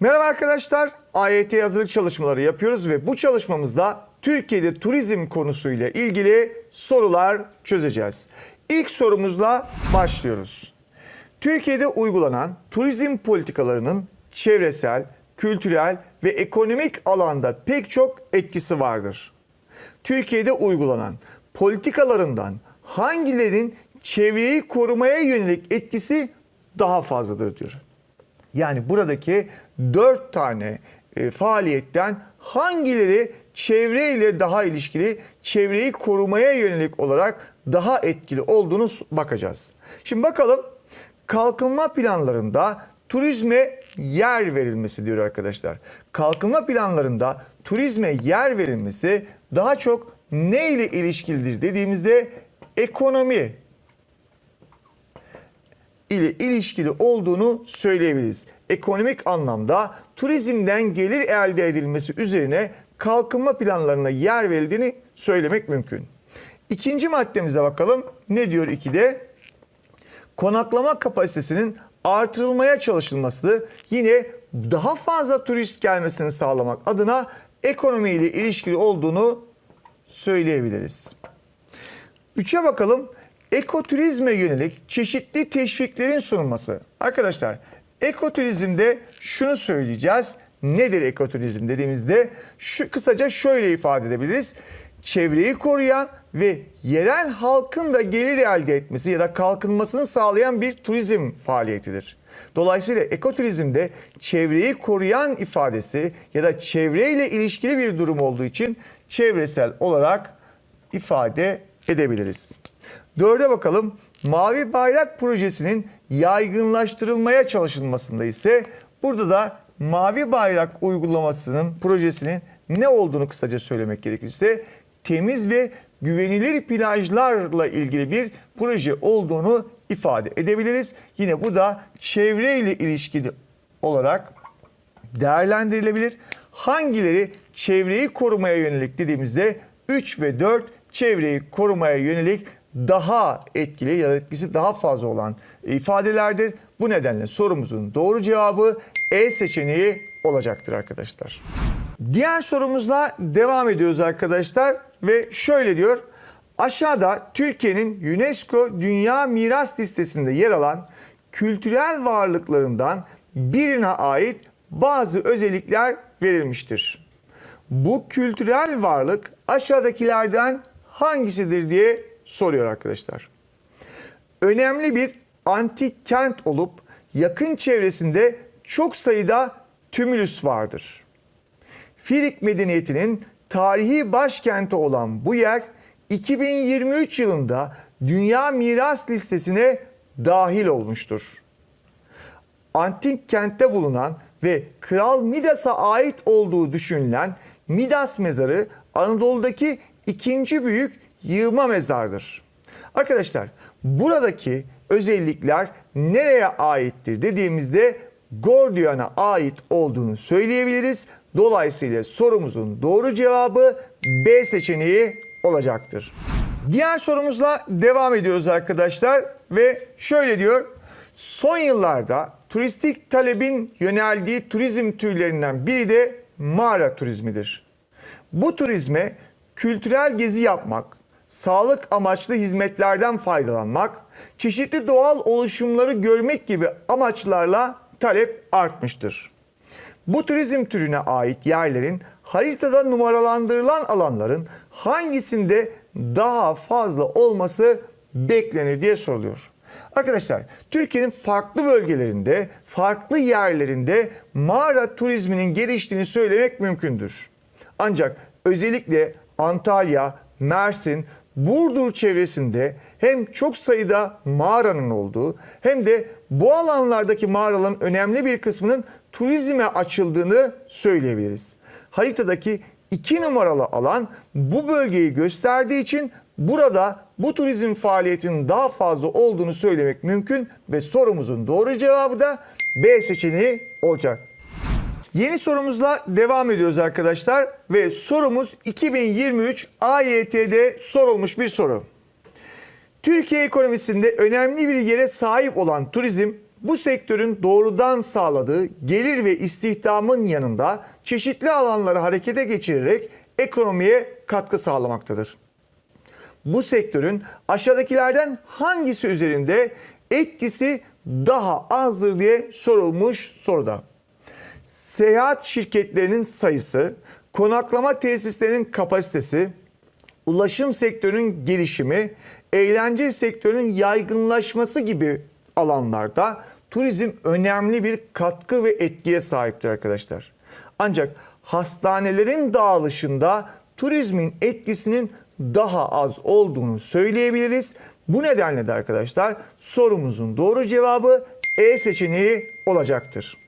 Merhaba arkadaşlar. AYT hazırlık çalışmaları yapıyoruz ve bu çalışmamızda Türkiye'de turizm konusuyla ilgili sorular çözeceğiz. İlk sorumuzla başlıyoruz. Türkiye'de uygulanan turizm politikalarının çevresel, kültürel ve ekonomik alanda pek çok etkisi vardır. Türkiye'de uygulanan politikalarından hangilerinin çevreyi korumaya yönelik etkisi daha fazladır diyor. Yani buradaki dört tane e, faaliyetten hangileri çevreyle daha ilişkili, çevreyi korumaya yönelik olarak daha etkili olduğunu bakacağız. Şimdi bakalım kalkınma planlarında turizme yer verilmesi diyor arkadaşlar. Kalkınma planlarında turizme yer verilmesi daha çok ne ile ilişkilidir dediğimizde ekonomi ile ilişkili olduğunu söyleyebiliriz. Ekonomik anlamda turizmden gelir elde edilmesi üzerine kalkınma planlarına yer verildiğini söylemek mümkün. İkinci maddemize bakalım. Ne diyor 2'de? Konaklama kapasitesinin artırılmaya çalışılması yine daha fazla turist gelmesini sağlamak adına ekonomiyle ilişkili olduğunu söyleyebiliriz. Üçe bakalım. Ekoturizme yönelik çeşitli teşviklerin sunulması. Arkadaşlar ekoturizmde şunu söyleyeceğiz. Nedir ekoturizm dediğimizde şu kısaca şöyle ifade edebiliriz. Çevreyi koruyan ve yerel halkın da gelir elde etmesi ya da kalkınmasını sağlayan bir turizm faaliyetidir. Dolayısıyla ekoturizmde çevreyi koruyan ifadesi ya da çevreyle ilişkili bir durum olduğu için çevresel olarak ifade edebiliriz. Dörde bakalım. Mavi Bayrak projesinin yaygınlaştırılmaya çalışılmasında ise burada da Mavi Bayrak uygulamasının projesinin ne olduğunu kısaca söylemek gerekirse temiz ve güvenilir plajlarla ilgili bir proje olduğunu ifade edebiliriz. Yine bu da çevreyle ilişkili olarak değerlendirilebilir. Hangileri çevreyi korumaya yönelik dediğimizde 3 ve 4 çevreyi korumaya yönelik daha etkili ya da etkisi daha fazla olan ifadelerdir. Bu nedenle sorumuzun doğru cevabı E seçeneği olacaktır arkadaşlar. Diğer sorumuzla devam ediyoruz arkadaşlar ve şöyle diyor. Aşağıda Türkiye'nin UNESCO Dünya Miras Listesi'nde yer alan kültürel varlıklarından birine ait bazı özellikler verilmiştir. Bu kültürel varlık aşağıdakilerden hangisidir diye soruyor arkadaşlar. Önemli bir antik kent olup yakın çevresinde çok sayıda tümülüs vardır. Filik medeniyetinin tarihi başkenti olan bu yer 2023 yılında Dünya Miras Listesi'ne dahil olmuştur. Antik kentte bulunan ve Kral Midas'a ait olduğu düşünülen Midas mezarı Anadolu'daki ikinci büyük yığma mezardır. Arkadaşlar buradaki özellikler nereye aittir dediğimizde Gordiyan'a ait olduğunu söyleyebiliriz. Dolayısıyla sorumuzun doğru cevabı B seçeneği olacaktır. Diğer sorumuzla devam ediyoruz arkadaşlar ve şöyle diyor. Son yıllarda turistik talebin yöneldiği turizm türlerinden biri de mağara turizmidir. Bu turizme kültürel gezi yapmak, sağlık amaçlı hizmetlerden faydalanmak, çeşitli doğal oluşumları görmek gibi amaçlarla talep artmıştır. Bu turizm türüne ait yerlerin haritada numaralandırılan alanların hangisinde daha fazla olması beklenir diye soruluyor. Arkadaşlar Türkiye'nin farklı bölgelerinde, farklı yerlerinde mağara turizminin geliştiğini söylemek mümkündür. Ancak özellikle Antalya, Mersin, Burdur çevresinde hem çok sayıda mağaranın olduğu hem de bu alanlardaki mağaraların önemli bir kısmının turizme açıldığını söyleyebiliriz. Haritadaki iki numaralı alan bu bölgeyi gösterdiği için burada bu turizm faaliyetinin daha fazla olduğunu söylemek mümkün ve sorumuzun doğru cevabı da B seçeneği olacak. Yeni sorumuzla devam ediyoruz arkadaşlar ve sorumuz 2023 AYT'de sorulmuş bir soru. Türkiye ekonomisinde önemli bir yere sahip olan turizm Bu sektörün doğrudan sağladığı gelir ve istihdamın yanında çeşitli alanları harekete geçirerek ekonomiye katkı sağlamaktadır. Bu sektörün aşağıdakilerden hangisi üzerinde etkisi daha azdır diye sorulmuş soruda. Seyahat şirketlerinin sayısı, konaklama tesislerinin kapasitesi, ulaşım sektörünün gelişimi, eğlence sektörünün yaygınlaşması gibi alanlarda turizm önemli bir katkı ve etkiye sahiptir arkadaşlar. Ancak hastanelerin dağılışında turizmin etkisinin daha az olduğunu söyleyebiliriz. Bu nedenle de arkadaşlar sorumuzun doğru cevabı E seçeneği olacaktır.